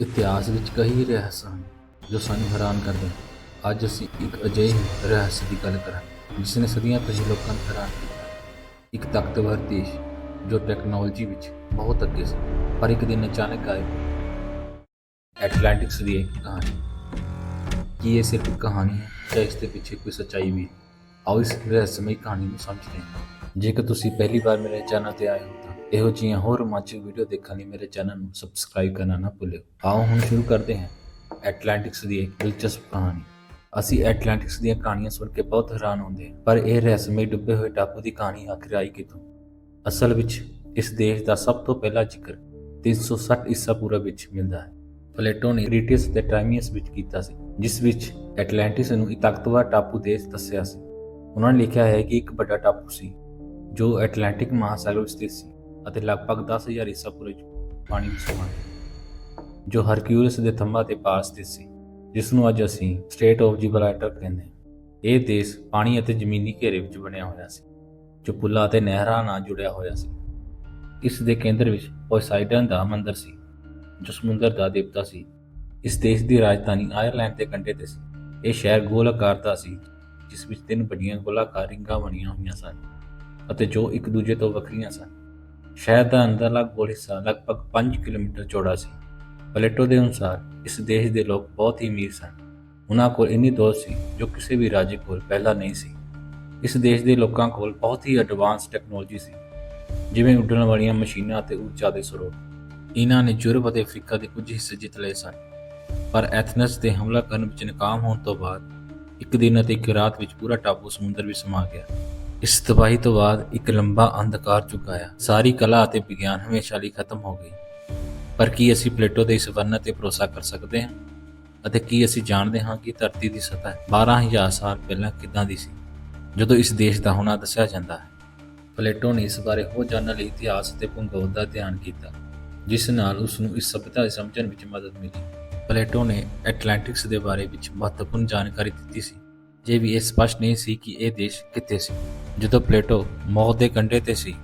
ਇਤਿਹਾਸ ਵਿੱਚ ਕਈ ਰਹੱਸ ਹਨ ਜੋ ਸਾਨੂੰ ਹੈਰਾਨ ਕਰਦੇ ਹਨ। ਅੱਜ ਅਸੀਂ ਇੱਕ ਅਜਿਹੇ ਰਹੱਸ ਦੀ ਗੱਲ ਕਰਾਂਗੇ ਜਿਸ ਨੇ ਸਦੀਆਂ ਪਹਿਲਾਂ ਲੋਕਾਂ ਨੂੰ ਹੈਰਾਨ ਕੀਤਾ। ਇੱਕ ਤਾਕਤਵਰ ਦੇਸ਼ ਜੋ ਟੈਕਨੋਲੋਜੀ ਵਿੱਚ ਬਹੁਤ ਅੱਗੇ ਸੀ, ਪਰ ਇੱਕ ਦਿਨ ਅਚਾਨਕ ਗਾਇਬ ਹੋ ਐਟਲਾਂਟਿਕਸ ਦੀ ਇੱਕ ਕਹਾਣੀ। ਕੀ ਇਹ ਸਿਰਫ ਕਹਾਣੀ ਹੈ ਜਾਂ ਇਸ ਦੇ ਪਿੱਛੇ ਕੋਈ ਸੱਚਾਈ ਵੀ ਆਓ ਇਸ ਰਹੱਸਮਈ ਕਹਾਣੀ ਨੂੰ ਸਮਝਦੇ ਹਾਂ। ਜੇਕਰ ਤੁਸੀਂ ਪਹਿਲੀ ਵਾਰ ਮੇਰੇ ਚੈਨਲ ਤੇ ਆਏ ਹੋ ਇਹੋ ਜਿਹੀਆਂ ਹੋਰ ਰੋਮਾਂਚਕ ਵੀਡੀਓ ਦੇਖਣ ਲਈ ਮੇਰੇ ਚੈਨਲ ਨੂੰ ਸਬਸਕ੍ਰਾਈਬ ਕਰਨਾ ਨਾ ਭੁੱਲਿਓ। ਆਓ ਹੁਣ ਸ਼ੁਰੂ ਕਰਦੇ ਹਾਂ। ਐਟਲਾਂਟਿਕਸ ਦੀ ਇੱਕ ਦਿਲਚਸਪ ਕਹਾਣੀ। ਅਸੀਂ ਐਟਲਾਂਟਿਕਸ ਦੀਆਂ ਕਹਾਣੀਆਂ ਸੁਣ ਕੇ ਬਹੁਤ ਹੈਰਾਨ ਹੁੰਦੇ ਹਾਂ, ਪਰ ਇਹ ਰਹੱਸਮਈ ਡੁੱਬੇ ਹੋਏ ਟਾਪੂ ਦੀ ਕਹਾਣੀ ਆਖਿਰ ਆਈ ਕਿੱਥੋਂ? ਅਸਲ ਵਿੱਚ ਇਸ ਦੇਸ਼ ਦਾ ਸਭ ਤੋਂ ਪਹਿਲਾ ਜ਼ਿਕਰ 360 ਈਸਾ ਪੂਰਵ ਵਿੱਚ ਮਿਲਦਾ ਹੈ। ਪਲੇਟੋ ਨੇ ਕ੍ਰੀਟੀਅਸ ਤੇ ਟਾਈਮੀਅਸ ਵਿੱਚ ਕੀਤਾ ਸੀ, ਜਿਸ ਵਿੱਚ ਐਟਲਾਂਟਿਸ ਨੂੰ ਇੱਕ ਤਾਕਤਵਰ ਟਾਪੂ ਦੇਸ਼ ਦੱਸਿਆ ਸੀ। ਉਹਨਾਂ ਨੇ ਲਿਖਿਆ ਹੈ ਕਿ ਇੱਕ ਵੱਡਾ ਟਾਪੂ ਸੀ, ਜੋ ਐਟਲਾਂਟਿਕ ਮਹਾਸਾਗਰ ਵਿੱਚ ਸਥਿਤ ਸੀ। ਅਤੇ ਲਗਭਗ 10000 ਈਸਾ ਪੂਰਵ ਵਿੱਚ ਪਾਣੀ ਵਿੱਚ ਸਮਾਇਆ ਜੋ ਹਰਕਿਊਲਸ ਦੇ ਥੰਮਾ ਤੇ ਪਾਸ ਸਥਿਤ ਸੀ, ਜਿਸ ਨੂੰ ਅੱਜ ਅਸੀਂ ਸਟੇਟ ਆਫ ਜਿਬਰਾਲਟਰ ਕਹਿੰਦੇ ਹਾਂ। ਇਹ ਦੇਸ਼ ਪਾਣੀ ਅਤੇ ਜ਼ਮੀਨੀ ਘੇਰੇ ਵਿੱਚ ਬਣਿਆ ਹੋਇਆ ਸੀ, ਜੋ ਪੁੱਲਾਂ ਅਤੇ ਨਹਿਰਾਂ ਨਾਲ ਜੁੜਿਆ ਹੋਇਆ ਸੀ। ਇਸ ਦੇ ਕੇਂਦਰ ਵਿੱਚ ਪੋਸਾਈਡਨ ਦਾ ਮੰਦਰ ਸੀ, ਜੋ ਸਮੁੰਦਰ ਦਾ ਦੇਵਤਾ ਸੀ। ਇਸ ਦੇਸ਼ ਦੀ ਰਾਜਧਾਨੀ ਆਇਰਲੈਂਡ ਦੇ ਕੰਢੇ ਤੇ ਸੀ। ਇਹ ਸ਼ਹਿਰ ਗੋਲਕਾਰ ਦਾ ਸੀ, ਜਿਸ ਵਿੱਚ ਤਿੰਨ ਵੱਡੀਆਂ ਗੋਲਾਕਾਰ ਰਿੰਗਾਂ ਬਣੀਆਂ ਹੋਈਆਂ ਸਨ ਅਤੇ ਜੋ ਇੱਕ ਦੂਜੇ ਤੋਂ ਵੱਖਰੀਆਂ ਸਨ। ਸ਼ਹਿਰ ਦਾ ਅੰਦਰਲਾ ਗੋਲ ਹਿੱਸਾ ਲਗਭਗ 5 ਕਿਲੋਮੀਟਰ ਚੌੜਾ ਸੀ। ਪਲੇਟੋ ਦੇ ਅਨੁਸਾਰ ਇਸ ਦੇਸ਼ ਦੇ ਲੋਕ ਬਹੁਤ ਹੀ ਅਮੀਰ ਸਨ। ਉਹਨਾਂ ਕੋਲ ਇੰਨੀ ਦੌਲਤ ਸੀ ਜੋ ਕਿਸੇ ਵੀ ਰਾਜੇ ਕੋਲ ਪਹਿਲਾਂ ਨਹੀਂ ਸੀ। ਇਸ ਦੇਸ਼ ਦੇ ਲੋਕਾਂ ਕੋਲ ਬਹੁਤ ਹੀ ਐਡਵਾਂਸ ਟੈਕਨੋਲੋਜੀ ਸੀ। ਜਿਵੇਂ ਉੱਡਣ ਵਾਲੀਆਂ ਮਸ਼ੀਨਾਂ ਅਤੇ ਊਰਜਾ ਦੇ ਸਰੋਤ। ਇਹਨਾਂ ਨੇ ਯੂਰਪ ਅਤੇ ਅਫਰੀਕਾ ਦੇ ਕੁਝ ਹਿੱਸੇ ਜਿੱਤ ਲਏ ਸਨ। ਪਰ ਐਥਨਸ ਤੇ ਹਮਲਾ ਕਰਨ ਵਿੱਚ ਨਾਕਾਮ ਹੋਣ ਤੋਂ ਬਾਅਦ ਇੱਕ ਦਿਨ ਅਤੇ ਇੱਕ ਰਾਤ ਵਿੱਚ ਪੂਰਾ ਟਾਪੂ ਸਮੁੰਦਰ ਵਿੱਚ ਸਮਾ ਗਿਆ। ਇਸ ਤਬਾਹੀ ਤੋਂ ਬਾਅਦ ਇੱਕ ਲੰਬਾ ਅੰਧਕਾਰ ਝੁਕ ਆਇਆ ਸਾਰੀ ਕਲਾ ਅਤੇ ਵਿਗਿਆਨ ਹਮੇਸ਼ਾ ਲਈ ਖਤਮ ਹੋ ਗਈ। ਪਰ ਕੀ ਅਸੀਂ ਪਲੇਟੋ ਦੇ ਇਸ ਵਰਣਨ ਤੇ ਭਰੋਸਾ ਕਰ ਸਕਦੇ ਹਾਂ? ਅਤੇ ਕੀ ਅਸੀਂ ਜਾਣਦੇ ਹਾਂ ਕਿ ਧਰਤੀ ਦੀ ਸਤਹ 12000 ਸਾਲ ਪਹਿਲਾਂ ਕਿੱਦਾਂ ਦੀ ਸੀ? ਜਦੋਂ ਇਸ ਦੇਸ਼ ਦਾ ਹੋਣਾ ਦੱਸਿਆ ਜਾਂਦਾ ਹੈ, ਪਲੇਟੋ ਨੇ ਇਸ ਬਾਰੇ ਹੋਰ ਜਾਣਨ ਲਈ ਇਤਿਹਾਸ ਅਤੇ ਭੂਗੋਲ ਦਾ ਧਿਆਨ ਕੀਤਾ, ਜਿਸ ਨਾਲ ਉਸ ਨੂੰ ਇਸ ਸਭਿਅਤਾ ਸਮਝਣ ਵਿੱਚ ਮਦਦ ਮਿਲੀ। ਪਲੇਟੋ ਨੇ ਐਟਲਾਂਟਿਕਸ ਦੇ ਬਾਰੇ ਵਿੱਚ ਮਹੱਤਵਪੂਰਨ ਜਾਣਕਾਰੀ ਦਿੱਤੀ ਸੀ, ਜੇ ਵੀ ਇਹ ਸਪਸ਼ਟ ਨਹੀਂ ਸੀ ਕਿ ਇਹ ਦੇਸ਼ ਕਿੱਥੇ ਸੀ। ਜਦੋਂ ਪਲੇਟੋ ਮੌਤ ਦੇ ਕੰਢੇ ਤੇ ਸੀ,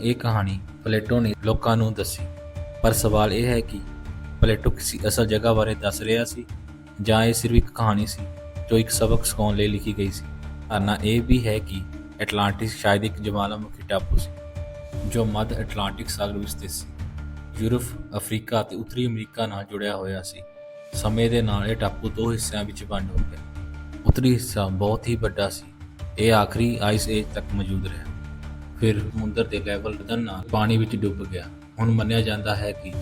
ਇਹ ਕਹਾਣੀ ਪਲੇਟੋ ਨੇ ਲੋਕਾਂ ਨੂੰ ਦੱਸੀ। ਪਰ ਸਵਾਲ ਇਹ ਹੈ ਕਿ ਪਲੇਟੋ ਕਿਸੇ ਅਸਲ ਜਗ੍ਹਾ ਬਾਰੇ ਦੱਸ ਰਿਹਾ ਸੀ ਜਾਂ ਇਹ ਸਿਰਫ ਇੱਕ ਕਹਾਣੀ ਸੀ ਜੋ ਇੱਕ ਸਬਕ ਸਿਖਾਉਣ ਲਈ ਲਿਖੀ ਗਈ ਸੀ? ਧਾਰਨਾ ਇਹ ਵੀ ਹੈ ਕਿ ਐਟਲਾਂਟਿਸ ਸ਼ਾਇਦ ਇੱਕ ਜਵਾਲਾਮੁਖੀ ਟਾਪੂ ਸੀ, ਜੋ ਮੱਧ ਐਟਲਾਂਟਿਕ ਸਾਗਰ ਵਿੱਚ ਸਥਿਤ ਸੀ। ਯੂਰਪ, ਅਫਰੀਕਾ ਅਤੇ ਉੱਤਰੀ ਅਮਰੀਕਾ ਨਾਲ ਜੁੜਿਆ ਹੋਇਆ ਸੀ। ਸਮੇਂ ਦੇ ਨਾਲ ਇਹ ਟਾਪੂ ਦੋ ਹਿੱਸਿਆਂ ਵਿੱਚ ਵੰਡ ਹੋ ਗਿਆ। ਉੱਤਰੀ ਹਿੱਸਾ ਬਹੁਤ ਹੀ ਵੱਡਾ ਸੀ ਇਹ ਆਖਰੀ ਆਈਸ ਏਜ ਤੱਕ ਮੌਜੂਦ ਰਿਹਾ। ਫਿਰ ਸਮੁੰਦਰ ਦੇ ਲੈਵਲ ਵਧਣ ਨਾਲ ਪਾਣੀ ਵਿੱਚ ਡੁੱਬ ਗਿਆ। ਹੁਣ ਮੰਨਿਆ ਜਾਂਦਾ ਹੈ ਕਿ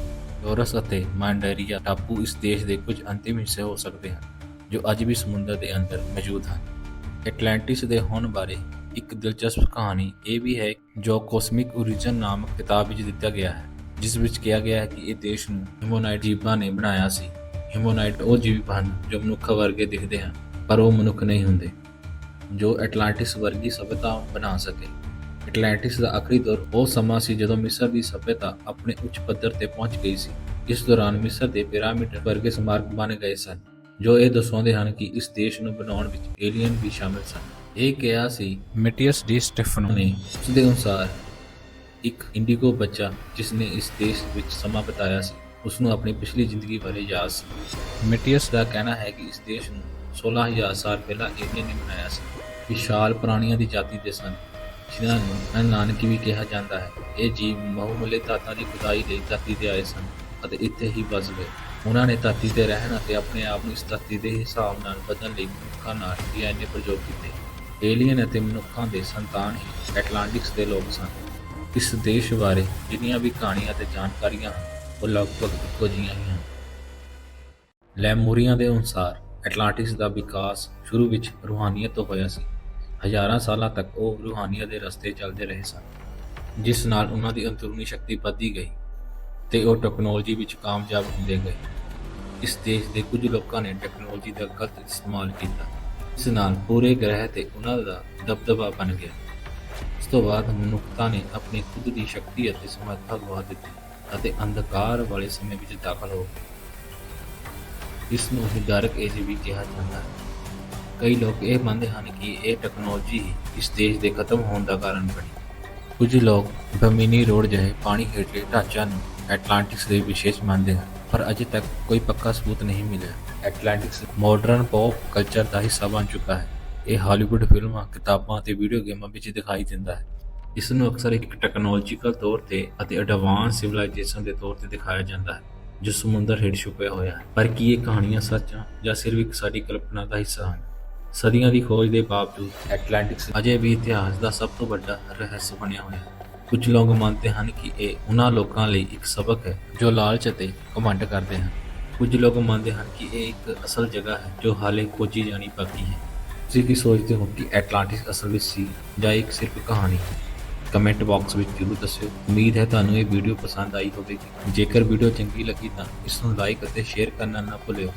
ਲੋਰਸ ਅਤੇ ਮਾਂਡੇਰੀਆ ਟਾਪੂ ਇਸ ਦੇਸ਼ ਦੇ ਕੁਝ ਅੰਤਿਮ ਹਿੱਸੇ ਹੋ ਸਕਦੇ ਹਨ, ਜੋ ਅੱਜ ਵੀ ਸਮੁੰਦਰ ਦੇ ਅੰਦਰ ਮੌਜੂਦ ਹਨ। ਐਟਲਾਂਟਿਸ ਦੇ ਹੋਣ ਬਾਰੇ ਇੱਕ ਦਿਲਚਸਪ ਕਹਾਣੀ ਇਹ ਵੀ ਹੈ ਜੋ ਕੋਸਮਿਕ ਓਰੀਜਨ ਨਾਮਕ ਕਿਤਾਬ ਵਿੱਚ ਦਿੱਤਾ ਗਿਆ ਹੈ, ਜਿਸ ਵਿੱਚ ਕਿਹਾ ਗਿਆ ਹੈ ਕਿ ਇਹ ਦੇਸ਼ ਨੂੰ ਹਿਮੋਨਾਈਟ ਜੀਵਾਂ ਨੇ ਬਣਾਇਆ ਸੀ। ਹਿਮੋਨਾਈਟ ਉਹ ਜੀਵ ਹਨ ਜੋ ਮਨੁੱਖ ਵਰਗੇ ਦਿਖਦੇ ਹਨ, ਪਰ ਉਹ ਮਨੁੱਖ ਨਹੀਂ ਹੁੰਦੇ। ਜੋ ਐਟਲਾਂਟਿਸ ਵਰਗੀ ਸਭਿਅਤਾ ਬਣਾ ਸਕੇ। ਐਟਲਾਂਟਿਸ ਦਾ ਆਖਰੀ ਦੌਰ ਉਹ ਸਮਾਂ ਸੀ ਜਦੋਂ ਮਿਸਰ ਦੀ ਸਭਿਅਤਾ ਆਪਣੇ ਉੱਚ ਪੱਧਰ ਤੇ ਪਹੁੰਚ ਗਈ ਸੀ। ਇਸ ਦੌਰਾਨ ਮਿਸਰ ਦੇ ਪਿਰਾਮਿਡ ਵਰਗੇ ਸਮਾਰਕ ਬਣ ਗਏ ਸਨ ਜੋ ਇਹ ਦਰਸਾਉਂਦੇ ਹਨ ਕਿ ਇਸ ਦੇਸ਼ ਨੂੰ ਬਣਾਉਣ ਵਿੱਚ ਏਲੀਅਨ ਵੀ ਸ਼ਾਮਿਲ ਸਨ। ਇਹ ਕਿਹਾ ਸੀ ਮਿਟੀਅਸ ਡੀ ਸਟੈਫਨੋ ਨੇ ਉਸ ਦੇ ਅਨੁਸਾਰ ਇੱਕ ਇੰਡੀਗੋ ਬੱਚਾ ਜਿਸ ਨੇ ਇਸ ਦੇਸ਼ ਵਿੱਚ ਸਮਾਂ ਬਿਤਾਇਆ ਸੀ ਉਸ ਨੂੰ ਆਪਣੀ ਪਿਛਲੀ ਜ਼ਿੰਦਗੀ ਬਾਰੇ ਯਾਦ ਸੀ। ਮਿਟੀਅਸ ਦਾ ਕਹਿਣਾ ਹੈ ਕਿ ਇਸ ਦੇਸ਼ ਨੂੰ 16000 ਸਾਲ ਪਹਿਲਾਂ ਏਲੀਅਨ ਨੇ ਬਣਾਇਆ ਸੀ ਵਿਸ਼ਾਲ ਪ੍ਰਾਣੀਆਂ ਦੀ ਜਾਤੀ ਦੇ ਸਨ, ਜਿਨ੍ਹਾਂ ਨੂੰ ਨਾਨਕੀ ਵੀ ਕਿਹਾ ਜਾਂਦਾ ਹੈ। ਇਹ ਜੀਵ ਬਹੁਮੁੱਲੇ ਧਾਤਾਂ ਦੀ ਖੁਦਾਈ ਲਈ ਧਰਤੀ ਤੇ ਆਏ ਸਨ ਅਤੇ ਇੱਥੇ ਹੀ ਵਸ ਗਏ। ਉਹਨਾਂ ਨੇ ਧਰਤੀ ਤੇ ਰਹਿਣ ਅਤੇ ਆਪਣੇ ਆਪ ਨੂੰ ਇਸ ਧਰਤੀ ਦੇ ਹਿਸਾਬ ਨਾਲ ਬਦਲਣ ਲਈ ਮਨੁੱਖਾਂ ਨਾਲ ਡੀਐਨਏ ਪ੍ਰਯੋਗ ਕੀਤੇ। ਏਲੀਅਨ ਅਤੇ ਮਨੁੱਖਾਂ ਦੇ ਸੰਤਾਨ ਹੀ ਐਟਲਾਂਟਿਕਸ ਦੇ ਲੋਕ ਸਨ। ਇਸ ਦੇਸ਼ ਬਾਰੇ ਜਿੰਨੀਆਂ ਵੀ ਕਹਾਣੀਆਂ ਅਤੇ ਜਾਣਕਾਰੀਆਂ ਹਨ, ਉਹ ਲਗਭਗ ਇੱਕੋ ਜਿਹੀਆਂ ਹੀ ਹਨ। ਲੈਮੂਰੀਆਂ ਦੇ ਅਨੁਸਾਰ ਐਟਲਾਂਟਿਸ ਦਾ ਵਿਕਾਸ ਸ਼ੁਰੂ ਵਿੱਚ ਰੂਹਾਨੀਅਤ ਤੋਂ ਹੋਇਆ ਸੀ। ਹਜ਼ਾਰਾਂ ਸਾਲਾਂ ਤੱਕ ਉਹ ਰੂਹਾਨੀਅਤ ਦੇ ਰਸਤੇ ਚੱਲਦੇ ਰਹੇ ਸਨ, ਜਿਸ ਨਾਲ ਉਹਨਾਂ ਦੀ ਅੰਦਰੂਨੀ ਸ਼ਕਤੀ ਵੱਧਦੀ ਗਈ ਤੇ ਉਹ ਟੈਕਨੋਲੋਜੀ ਵਿੱਚ ਕਾਮਯਾਬ ਹੁੰਦੇ ਗਏ। ਇਸ ਦੇਸ਼ ਦੇ ਕੁਝ ਲੋਕਾਂ ਨੇ ਟੈਕਨੋਲੋਜੀ ਦਾ ਗਲਤ ਇਸਤੇਮਾਲ ਕੀਤਾ ਇਸ ਨਾਲ ਪੂਰੇ ਗ੍ਰਹਿ ਤੇ ਉਹਨਾਂ ਦਾ ਦਬਦਬਾ ਬਣ ਗਿਆ। ਇਸ ਤੋਂ ਬਾਅਦ ਮਨੁੱਖਤਾ ਨੇ ਆਪਣੀ ਖੁਦ ਦੀ ਸ਼ਕਤੀ ਅਤੇ ਸਮਰੱਥਾ ਗਵਾ ਦਿੱਤੀ ਅਤੇ ਅੰਧਕਾਰ ਵਾਲੇ ਸਮੇਂ ਵਿੱਚ ਦਾਖਲ ਹੋ ਗਏ। ਇਸ ਨੂੰ ਹੀ ਡਾਰਕ ਏਜ ਵੀ ਕਿਹਾ ਜਾਂਦਾ ਹੈ। ਕਈ ਲੋਕ ਇਹ ਮੰਨਦੇ ਹਨ ਕਿ ਇਹ ਟੈਕਨੋਲੋਜੀ ਹੀ ਇਸ ਦੇਸ਼ ਦੇ ਖਤਮ ਹੋਣ ਦਾ ਕਾਰਨ ਬਣੀ। ਕੁਝ ਲੋਕ ਬਮੀਨੀ ਰੋਡ ਜਿਹੇ ਪਾਣੀ ਹੇਠਲੇ ਢਾਂਚਿਆਂ ਨੂੰ ਐਟਲਾਂਟਿਕਸ ਦੇ ਵਿਸ਼ੇਸ਼ ਮੰਨਦੇ ਹਨ, ਪਰ ਅਜੇ ਤੱਕ ਕੋਈ ਪੱਕਾ ਸਬੂਤ ਨਹੀਂ ਮਿਲਿਆ। ਐਟਲਾਂਟਿਕਸ ਮਾਡਰਨ ਪੌਪ ਕਲਚਰ ਦਾ ਹਿੱਸਾ ਬਣ ਚੁੱਕਾ ਹੈ। ਇਹ ਹਾਲੀਵੁੱਡ ਫਿਲਮਾਂ, ਕਿਤਾਬਾਂ ਅਤੇ ਵੀਡੀਓ ਗੇਮਾਂ ਵਿੱਚ ਦਿਖਾਈ ਦਿੰਦਾ ਹੈ। ਇਸ ਨੂੰ ਅਕਸਰ ਇੱਕ ਟੈਕਨੋਲੋਜੀਕਲ ਤੌਰ ਤੇ ਅਤੇ ਐਡਵਾਂਸ ਸਿਵਲਾਈਜੇਸ਼ਨ ਦੇ ਤੌਰ ਤੇ ਦਿਖਾਇਆ ਜਾਂਦਾ ਹੈ। ਜੋ ਸਮੁੰਦਰ ਹੇਠ ਛੁਪਿਆ ਹੋਇਆ ਹੈ। ਪਰ ਕੀ ਇਹ ਕਹਾਣੀਆਂ ਸੱਚ ਹਨ ਜਾਂ ਸਿਰਫ ਇੱਕ ਸਾਡੀ ਕਲਪਨਾ ਦਾ ਹਿੱਸਾ ਹਨ? ਸਦੀਆਂ ਦੀ ਖੋਜ ਦੇ ਬਾਵਜੂਦ ਐਟਲਾਂਟਿਕਸ ਅਜੇ ਵੀ ਇਤਿਹਾਸ ਦਾ ਸਭ ਤੋਂ ਵੱਡਾ ਰਹੱਸ ਬਣਿਆ ਹੋਇਆ ਹੈ। ਕੁਝ ਲੋਕ ਮੰਨਦੇ ਹਨ ਕਿ ਇਹ ਉਹਨਾਂ ਲੋਕਾਂ ਲਈ ਇੱਕ ਸਬਕ ਹੈ ਜੋ ਲਾਲਚ ਅਤੇ ਘਮੰਡ ਕਰਦੇ ਹਨ। ਕੁਝ ਲੋਕ ਮੰਨਦੇ ਹਨ ਕਿ ਇਹ ਇੱਕ ਅਸਲ ਜਗ੍ਹਾ ਹੈ ਜੋ ਹਾਲੇ ਖੋਜੀ ਜਾਣੀ ਬਾਕੀ ਹੈ। ਤੁਸੀਂ ਕੀ ਸੋਚਦੇ ਹੋ ਕਿ ਐਟਲਾਂਟਿਸ ਅਸਲ ਵਿੱਚ ਸੀ ਜਾਂ ਇੱਕ ਸਿਰਫ ਕਹਾਣੀ? ਹੈ ਕਮੈਂਟ ਬਾਕਸ ਵਿੱਚ ਜ਼ਰੂਰ ਦੱਸਿਓ। ਉਮੀਦ ਹੈ ਤੁਹਾਨੂੰ ਇਹ ਵੀਡੀਓ ਪਸੰਦ ਆਈ ਹੋਵੇਗੀ। ਜੇਕਰ ਵੀਡੀਓ ਚੰਗੀ ਲੱਗੀ ਤਾਂ ਇਸ ਨੂੰ ਲਾਈਕ ਅਤੇ ਸ਼ੇਅਰ ਕਰਨਾ ਨਾ ਭੁੱਲਿਓ।